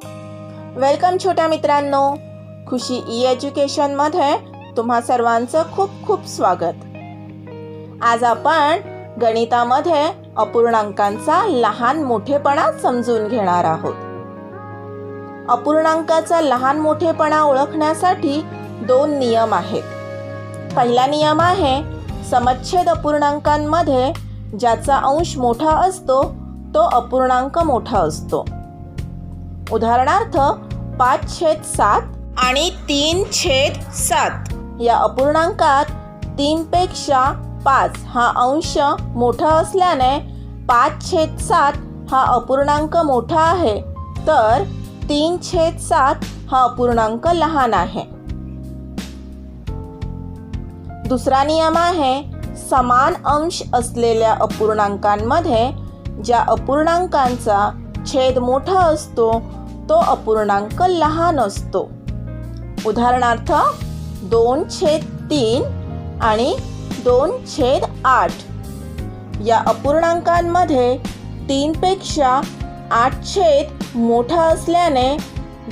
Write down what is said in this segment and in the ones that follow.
Welcome छोट्या मित्रांनो खुशी E एज्युकेशनमध्ये तुम्हा सर्वांचं खूप खूप स्वागत. आज आपण गणितामध्ये अपूर्णांकांचा लहान मोठेपणा समजून घेणार आहोत. अपूर्णांकाचा लहान मोठेपणा ओळखण्यासाठी दोन नियम आहेत. पहिला नियम आहे समच्छेद अपूर्णांकांमध्ये ज्याचा अंश मोठा असतो तो अपूर्णांक मोठा असतो. उदाहरणार्थ पाच छेद सात आणि तीन छेद सात. या अपूर्णांकात तीनपेक्षा पाच हा अंश मोठा असल्याने पाच छेद सात हा अपूर्णांक मोठा आहे. तर तीन छेद सात हा अपूर्णांक लहान आहे. दुसरा नियम आहे समान अंश असलेल्या अपूर्णांकांमध्ये ज्या अपूर्णांकांचा छेद मोठा असतो तो अपूर्णांक लहान असतो. उदाहरणार्थ दोन छेद तीन आणि दोन छेद आठ. या अपूर्णांकांमध्ये तीनपेक्षा आठ छेद मोठा असल्याने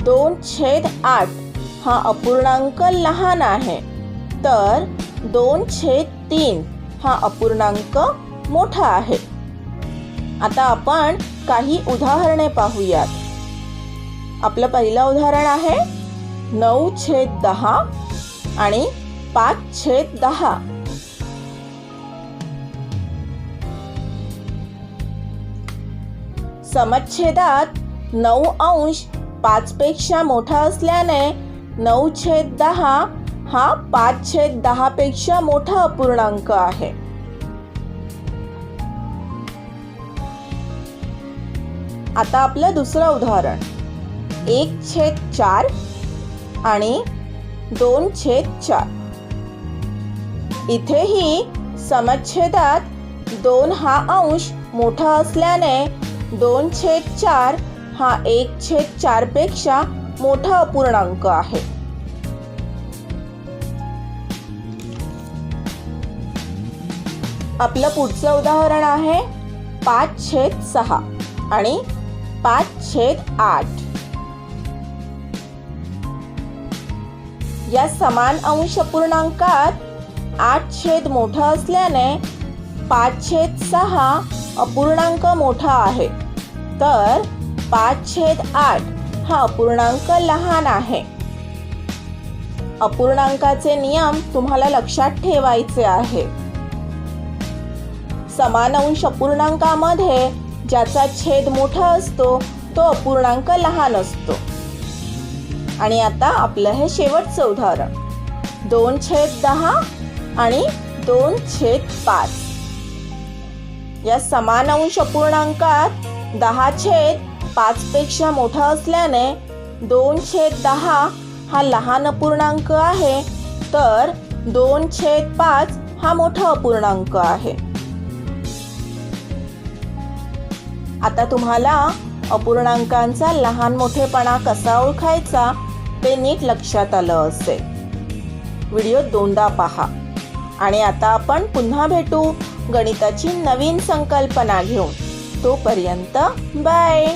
दोन छेद आठ हा अपूर्णांक लहान आहे. तर दोन छेद तीन हा अपूर्णांक मोठा आहे. आता आपण काही उदाहरणे पाहूयात. आपलं पहिलं उदाहरण आहे नऊ छेद दहा आणि पाच छेद दहा. समच्छेदात नऊ अंश पाचपेक्षा मोठा असल्याने नऊ छेद दहा हा पाच छेद दहापेक्षा मोठा अपूर्णांक आहे. आता आपलं दुसरं उदाहरण. एक छेद चार आणि दोन छेद चार. इथेही समच्छेदात दोन हा अंश मोठा असल्याने दोन छेद चार हा एक छेद चारपेक्षा मोठा अपूर्णांक आहे. आपलं पुढचं उदाहरण आहे पाच छेद सहा आणि पाच छेद आठ. या समान अंश अपूर्णांकात आठ छेद मोठा असल्याने पाच छेद सहा अपूर्णांक मोठा आहे. तर पाच छेद आठ हा अपूर्णांक लहान आहे. अपूर्णांकाचे नियम तुम्हाला लक्षात ठेवायचे आहे. समान अंश अपूर्णांकामध्ये ज्याचा छेद मोठा असतो तो अपूर्णांक लहान असतो. आणि आता आपलं हे शेवटचं उदाहरण. दोन छेद दहा आणि दोन छेद पाच. या समान अंश अपूर्णांकात दहा छेद पाचपेक्षा मोठा असल्याने दोन छेद दहा हा लहान अपूर्णांक आहे तर दोन छेद पाच हा मोठा अपूर्णांक आहे. आता तुम्हाला अपूर्णांकांचा लहान मोठेपणा कसा ओळखायचा ते नीट लक्षात आलं असेल. व्हिडिओ दोनदा पहा. आणि आता आपण पुन्हा भेटू गणिताची नवीन संकल्पना घेऊन. तोपर्यंत बाय.